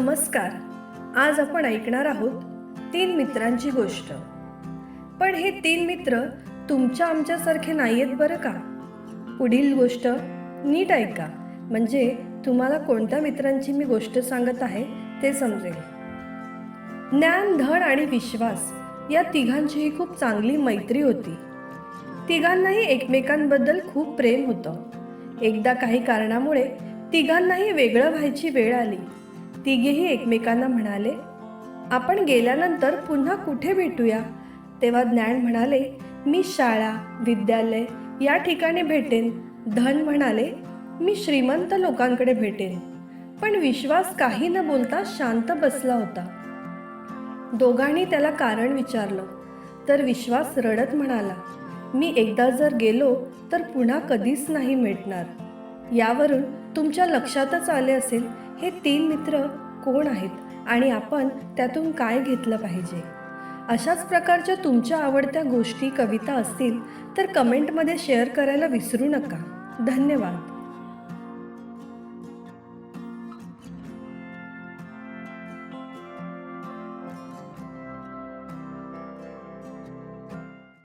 नमस्कार. आज आपण ऐकणार आहोत तीन मित्रांची गोष्ट. पण हे तीन मित्र तुमच्या आमच्यासारखे नाही आहेत बरं का? पुढील गोष्ट नीट ऐका. म्हणजे तुम्हाला कोणत्या मित्रांची मी गोष्ट सांगत आहे ते समजेल. ज्ञान धड आणि विश्वास या तिघांचीही खूप चांगली मैत्री होती. तिघांनाही एकमेकांबद्दल खूप प्रेम होतं. एकदा काही कारणामुळे तिघांनाही वेगळं व्हायची वेळ आली. तिघेही एकमेकांना म्हणाले आपण गेल्यानंतर पुन्हा कुठे भेटूया? तेव्हा ज्ञान म्हणाले मी शाळा विद्यालय या ठिकाणी भेटेन. धन म्हणाले मी श्रीमंत लोकांकडे भेटेन. पण विश्वास काही न बोलता शांत बसला होता. दोघांनी त्याला कारण विचारलं तर विश्वास रडत म्हणाला मी एकदा जर गेलो तर पुन्हा कधीच नाही मिळणार यावरून तुमच्या लक्षातच आले असेल हे तीन मित्र कोण आहेत आणि आपण त्यातून काय घेतलं पाहिजे? अशाच प्रकारच्या तुमच्या आवडत्या गोष्टी कविता असतील तर कमेंटमध्ये शेअर करायला विसरू नका. धन्यवाद.